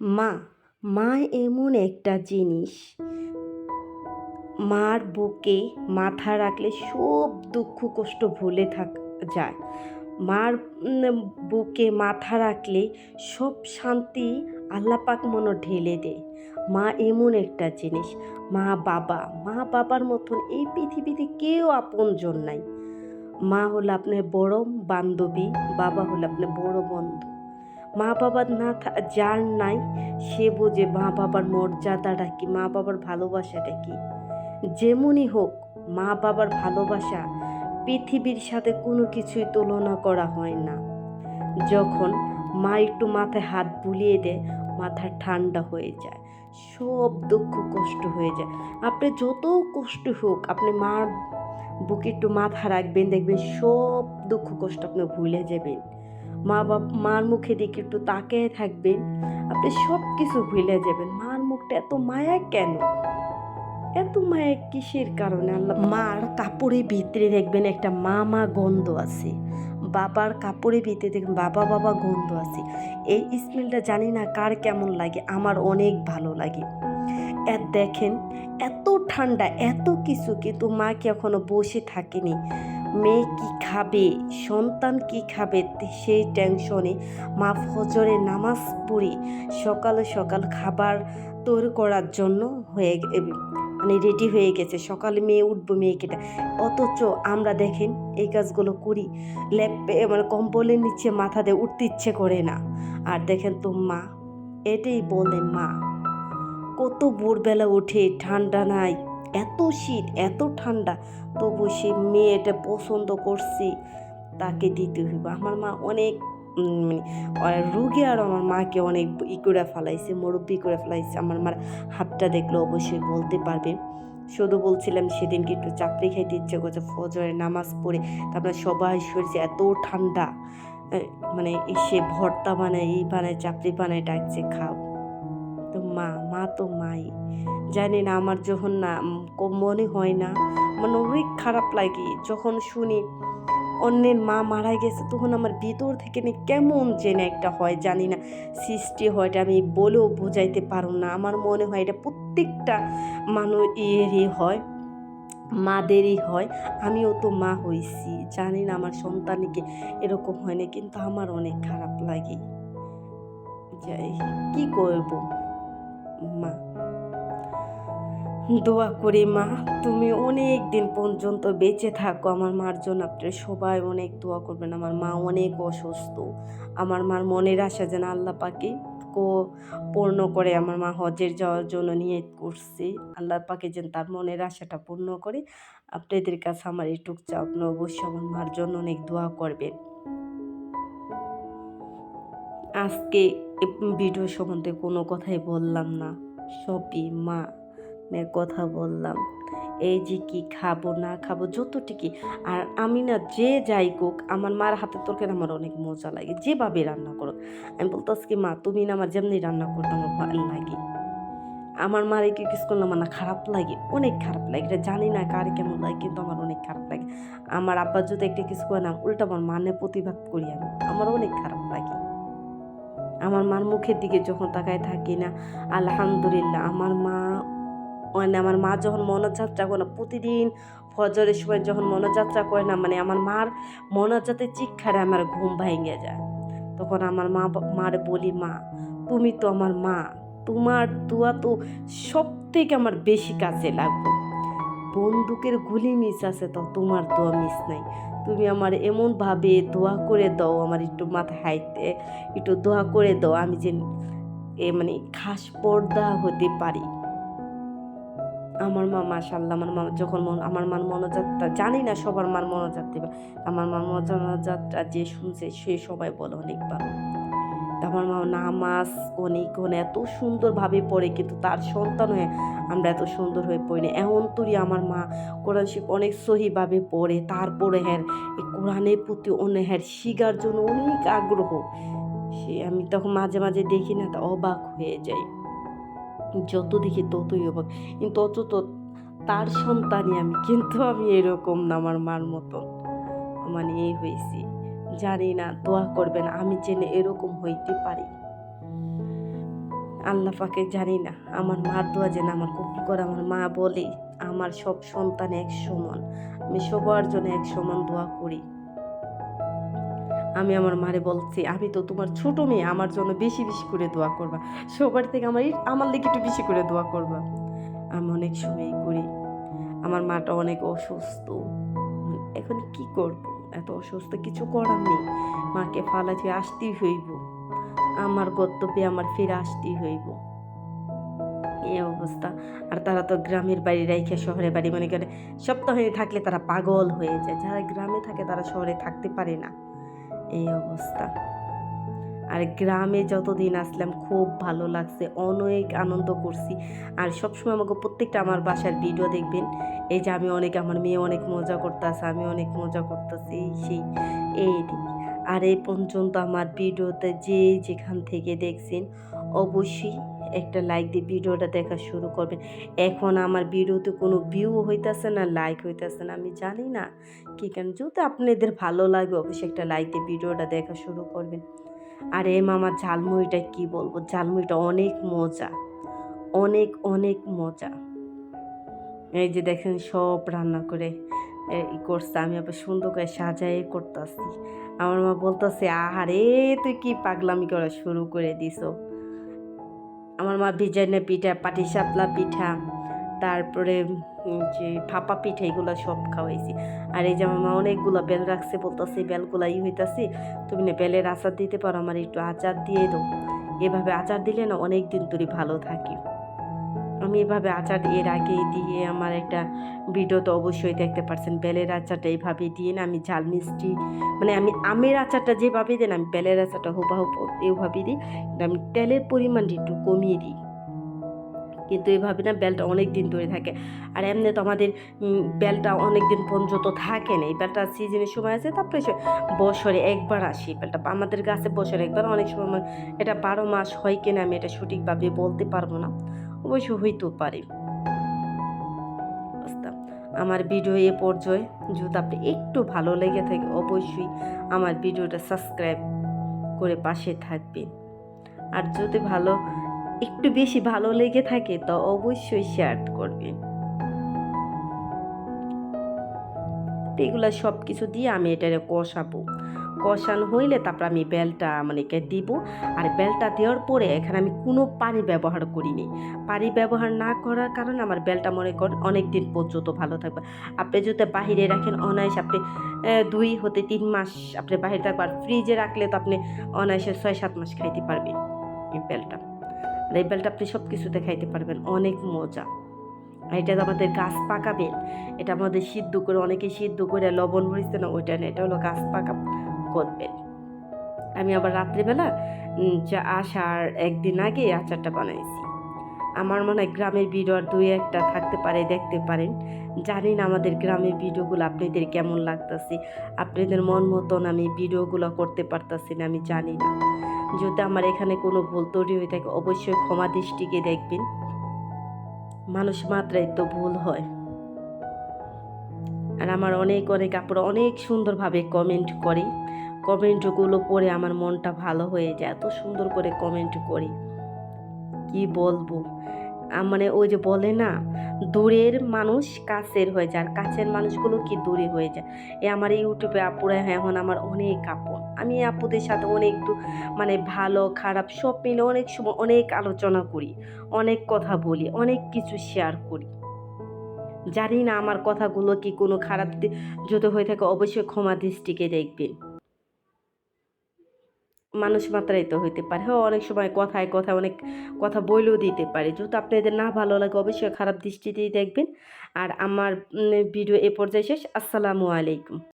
মা মা এমন একটা জিনিস। মার বুকে মাথা রাখলে সব দুঃখ কষ্ট ভুলে থাক, যায়। মার বুকে মাথা রাখলে সব শান্তি আল্লাপাক মনে ঢেলে দেয়। মা এমন একটা জিনিস। মা বাবা, মা বাবার মতন এই পৃথিবীতে কেউ আপনজন নাই। মা হলো আপনার বড় বান্ধবী, বাবা হলো আপনার বড় বন্ধু। মা বাবার না যার নাই, সে বোঝে মা বাবার মর্যাদাটা কি মা বাবার ভালোবাসাটা কি। যেমনই হোক মা বাবার ভালোবাসা পৃথিবীর সাথে কোনো কিছুই তুলনা করা হয় না। যখন মা একটু মাথায় হাত বুলিয়ে দেয়, মাথা ঠান্ডা হয়ে যায়, সব দুঃখ কষ্ট হয়ে যায়। আপনি যত কষ্ট হোক, আপনি মার বুকে একটু মাথা রাখবেন, দেখবেন সব দুঃখ কষ্ট আপনি ভুলে যাবেন। মা বাপ, মার মুখে দিকে একটু তাকিয়ে থাকবেন, আপনি সব কিছু ভুলে যাবেন। মার মুখটা এত মায়া কেন? এত মায়া কিসের কারণে? আল্লাহ মার কাপড়ের ভিতরে দেখবেন একটা মা মা গন্ধ আছে। বাবার কাপড়ের ভিতরে দেখবেন বাবা বাবা গন্ধ আছে। এই স্মেলটা জানি না কার কেমন লাগে, আমার অনেক ভালো লাগে। এর দেখেন, এত ঠান্ডা, এত কিছু কিন্তু মা কি এখনও বসে থাকেনি। মেয়ে কি খাবে, সন্তান কি খাবে, সেই টেনশনে মা ফজরে নামাজ পড়ে সকালে সকাল খাবার তৈরি করার জন্য হয়ে মানে রেডি হয়ে গেছে। সকালে মেয়ে উঠবো মেয়েকে ডা- অথচ আমরা দেখেন এই কাজগুলো করি ল্যাপে মানে কম্বলের নিচে মাথা দিয়ে উঠতে ইচ্ছে করে না। আর দেখেন তো মা, এটাই বলে মা, কত ভোরবেলা উঠে ঠান্ডা নাই এত শীত, এত ঠান্ডা, তবু সে মেয়েটা পছন্দ করছে, তাকে দিতে হইব। আমার মা অনেক মানে রুগী আর আমার মাকে অনেক ই করে ফেলাইছে, মুরব্বি করে ফেলাইছে। আমার মার হাতটা দেখলে অবশ্যই বলতে পারবে। শুধু বলছিলাম সেদিনকে একটু চাপড়ি খাইতে ইচ্ছে করছে, ফজরের নামাজ পড়ে, তারপরে সবাই সরছে এত ঠান্ডা মানে সে ভর্তা বানায় এই বানায়, চাপড়ি বানায়, ডাকছে, খাও। তো মা মা তো মাই। জানি না, আমার যখন না মনে হয় না মানে অনেক খারাপ লাগে। যখন শুনি অন্যের মা মারা গেছে, তখন আমার ভিতর থেকে না কেমন যেন একটা হয়, জানি না। সৃষ্টি হয় এটা আমি বলেও বোঝাইতে পারব না। আমার মনে হয় এটা প্রত্যেকটা মানুষ ইয়েরই হয়, মাদেরই হয়, আমিও তো মা হইছি, জানি না আমার সন্তানকে এরকম হয় না, কিন্তু আমার অনেক খারাপ লাগে। যাই কি করব মা? দোয়া করি মা, তুমি অনেক দিন পর্যন্ত বেঁচে থাকো। আমার মার জন্য আপনারা সবাই অনেক দোয়া করবেন। আমার মা অনেক অসুস্থ। আমার মার মনের আশা যেন আল্লাহ পাকে কো, পূর্ণ করে আমার মা হজের যাওয়ার জন্য নিয়ে করছে। আল্লাহ পাকে যেন তার মনের আশাটা পূর্ণ করে। আপনাদের কাছে আমার এটুক চাও আপনি অবশ্যই আমার মার জন্য অনেক দোয়া করবেন। আজকে ভিডিও সম্বন্ধে কোনো কথাই বললাম না। সবই মা কথা বললাম। এই যে কি খাব, না খাব যতটুকি আর আমি না যে যাই কোক, আমার মার হাতের তরকারি আমার অনেক মজা লাগে। যেভাবে রান্না করো আমি বলতেছি কি মা, তুমি না আমার যেমনি রান্না করতে আমার ভালো লাগে। আমার মার একটু কিছু করলে আমার না খারাপ লাগে, অনেক খারাপ লাগে। এটা জানি না কার কেমন লাগে, কিন্তু আমার অনেক খারাপ লাগে। আমার আব্বার যদি একটা কিছু করে না, উল্টা আমার মানে প্রতিবাদ করি আমি। আমার অনেক খারাপ লাগে। আমার মার মুখের দিকে যখন তাকায় থাকি না, আলহামদুলিল্লাহ, আমার মা মানে আমার মা যখন মনোযাত্রা করে প্রতিদিন ফজরের সময় যখন মনোযাত্রা করে না মানে আমার মার মনোজাতে চিক্ষারে আমার ঘুম ভেঙে যায়। তখন আমার মা মার বলি, মা, তুমি তো আমার মা, তোমার দোয়া তো সব থেকে আমার বেশি কাজে লাগবে। বন্দুকের গুলি মিস আছে তো তোমার দোয়া মিস নাই। তুমি আমার এমনভাবে দোয়া করে দাও, আমার একটু মাথা হাইতে, একটু দোয়া করে দাও, আমি যে এ মানে খাস পর্দা হতে পারি। আমার মা মাশাল্লাহ আমার মা যখন মন, আমার মার মনোযাত্রা জানি না সবার মার মনোজাত দেবে। আমার মার মনোযাত্রা যে শুনছে, সে সবাই বলে অনেক ভালো। আমার মা নামাজ অনেক অনেক এত সুন্দরভাবে পড়ে, কিন্তু তার সন্তান হয়ে আমরা এত সুন্দর হয়ে পড়ি না। এমন তোরই আমার মা, কোরআন শিব অনেক সহিভাবে পড়ে, তারপরে হ্যাঁ এই কোরআনের প্রতি অনেক হ্যাঁ শিকার জন্য অনেক আগ্রহ। সে আমি তখন মাঝে মাঝে দেখি না, তা অবাক হয়ে যাই। যত দেখি ততই অবাক। কিন্তু অত তার সন্তানই আমি, কিন্তু আমি এরকম না আমার মার মতন। মানে এই হয়েছি। জানি না, দোয়া করবেন, আমি জেনে এরকম হইতে পারি। আল্লাহ পাকে জানি না, আমার মার দোয়া যেন আমার কবুল করে, আমার মা বলে, আমার সব সন্তান এক সমান। আমি সবার জন্য এক সমান দোয়া করি। আমি আমার মারে বলছি, আমি তো তোমার ছোট মেয়ে, আমার জন্য বেশি বেশি করে দোয়া করবা। সবার থেকে আমার আমার লেগে একটু বেশি করে দোয়া করবা। আমি অনেক সময় করি। আমার মাটা অনেক অসুস্থ। এখন কি করব? এত অসুস্থ কিছু করার নেই। মাকে ফালাতে আসতেই হইব। আমার গন্তব্যে আমার ফিরে আসতেই হইব। এই অবস্থা। আর তারা তো গ্রামের বাড়ি রাইখে শহরে বাড়ি, মনে করে সপ্তাহে থাকলে তারা পাগল হয়ে যায়। যারা গ্রামে থাকে তারা শহরে থাকতে পারে না। এই অবস্থা। আর গ্রামে যতদিন আসলাম, খুব ভালো লাগছে, অনেক আনন্দ করছি। আর সবসময় আমাকে প্রত্যেকটা আমার বাসার ভিডিও দেখবেন। এই যে আমি অনেক, আমার মেয়ে অনেক মজা করতেছে, আমি অনেক মজা করতেছি, এই, সেই, এই আর এই পর্যন্ত আমার ভিডিওতে যে যেখান থেকে দেখছেন, অবশ্যই একটা লাইক দিয়ে ভিডিওটা দেখা শুরু করবেন। এখন আমার ভিডিওতে কোনো ভিউ হইতেছে না লাইক হইতাছে না, আমি জানি না কি কেন যদি আপনাদের ভালো লাগে, অবশ্যই একটা লাইক দিয়ে ভিডিওটা দেখা শুরু করবেন। আর এই মামার ঝালমুড়িটা কি বলব? ঝালমুড়িটা অনেক মজা, অনেক অনেক মজা। এই যে দেখেন সব রান্না করে ই করছে, আমি আবার সুন্দর করে সাজাই করতেছি। আমার মা বলতেছে, আহারে, তুই কি পাগলামি করা শুরু করে দিছ? আমার মা বিজাইনা পিঠা, পাটি সাপলা পিঠা, তারপরে যে ফাপা পিঠা এগুলো সব খাওয়াইছি। আর এই যে আমার মা অনেকগুলো বেল রাখছে, বলতেছে বেলগুলাই হইতাছি হইতাছে, তুমি না বেলের আচার দিতে পারো, আমার একটু আচার দিয়ে দাও। এভাবে আচার দিলে না অনেক দিন ধরে ভালো থাকি। আমি এভাবে আচার এর আগে দিয়ে আমার একটা ভিডিও তো অবশ্যই দেখতে পারছেন। বেলের আচারটা এইভাবে দিয়ে না আমি ঝাল মিষ্টি মানে আমি আমের আচারটা যেভাবে দেন, আমি বেলের আচারটা হুবাহুব এইভাবে দিই, কিন্তু আমি তেলের পরিমাণটা একটু কমিয়ে দিই। কিন্তু এভাবে না বেলটা অনেক দিন ধরে থাকে। আর এমনি তো আমাদের বেলটা অনেক দিন পর্যন্ত থাকে না। এই বেলটা সিজনের সময় আছে, তারপরে বছরে একবার আসে। বেলটা আমাদের গাছে বছরে একবার, অনেক সময় এটা বারো মাস হয় কিনা আমি এটা সঠিকভাবে বলতে পারব না। অবশ্য হইতেও পারে। বুঝতাম। আমার ভিডিও এ পর্যায়ে যদি আপনি একটু ভালো লেগে থাকে, অবশ্যই আমার ভিডিওটা সাবস্ক্রাইব করে পাশে থাকবেন। আর যদি ভালো, একটু বেশি ভালো লেগে থাকে, তো অবশ্যই শেয়ার করবেন। এগুলো সব কিছু দিয়ে আমি এটারে কষাবো। কষানো হইলে তারপর আমি বেলটা মানে দিব। আর বেলটা দেওয়ার পরে এখানে আমি কোনো পানি ব্যবহার করিনি। পানি ব্যবহার না করার কারণে আমার বেলটা মনে করেন অনেক দিন পর্যন্ত ভালো থাকবে। আপনি যদি বাহিরে রাখেন অনায়াস আপনি দুই হতে তিন মাস আপনি বাহিরে থাকবেন আর ফ্রিজে রাখলে তো আপনি অনায়াসে ছয় সাত মাস খাইতে পারবেন এই বেলটা। এই বেলটা আপনি সব কিছুতে খাইতে পারবেন, অনেক মজা। আর এটা আমাদের গাছ পাকা বেল এটা আমাদের সিদ্ধ করে, অনেকে সিদ্ধ করে লবণ মরিচ্ছে না, ওইটা না, এটা হলো গাছ পাকা। করবেন আমি আবার রাত্রিবেলা যা আসার একদিন আগে আচারটা বানাইছি। আমার মনে হয় গ্রামের ভিডিও আর দুই একটা থাকতে পারে, দেখতে পারেন। জানি না আমাদের গ্রামের ভিডিওগুলো আপনাদের কেমন লাগতেছে। আপনাদের মন মতন আমি ভিডিওগুলো করতে পারতাছি না, আমি জানি না। যদি আমার এখানে কোনো ভুল তৈরি হয়ে থাকে, অবশ্যই ক্ষমা দৃষ্টিকে দেখবেন। মানুষ মাত্রাই তো ভুল হয়। আর আমার অনেক অনেক আপুরা অনেক সুন্দরভাবে কমেন্ট করে। কমেন্টগুলো পড়ে আমার মনটা ভালো হয়ে যায়, এত সুন্দর করে কমেন্ট করি। কি বলব? মানে ওই যে বলে না, দূরের মানুষ কাছের হয়ে যায়, আর কাছের মানুষগুলো কি দূরে হয়ে যায়? এ, আমার ইউটিউবে আপুরা এখন আমার অনেক আপন। আমি আপুদের সাথে অনেক মানে ভালো, খারাপ, সব মিলে অনেক সময় অনেক আলোচনা করি, অনেক কথা বলি, অনেক কিছু শেয়ার করি। জানি না আমার কথাগুলো কি কোনো খারাপ যদি হয়ে থাকে অবশ্যই ক্ষমা দৃষ্টিকে দেখবেন। মানুষ মাত্রাই তো হইতে পারে। হ্যাঁ অনেক সময় কথায় কথা অনেক কথা বইলেও দিতে পারে। যদি আপনাদের না ভালো লাগে, অবশ্যই খারাপ দৃষ্টিতেই দেখবেন। আর আমার ভিডিও এ পর্যায়ে শেষ। আসসালামু আলাইকুম।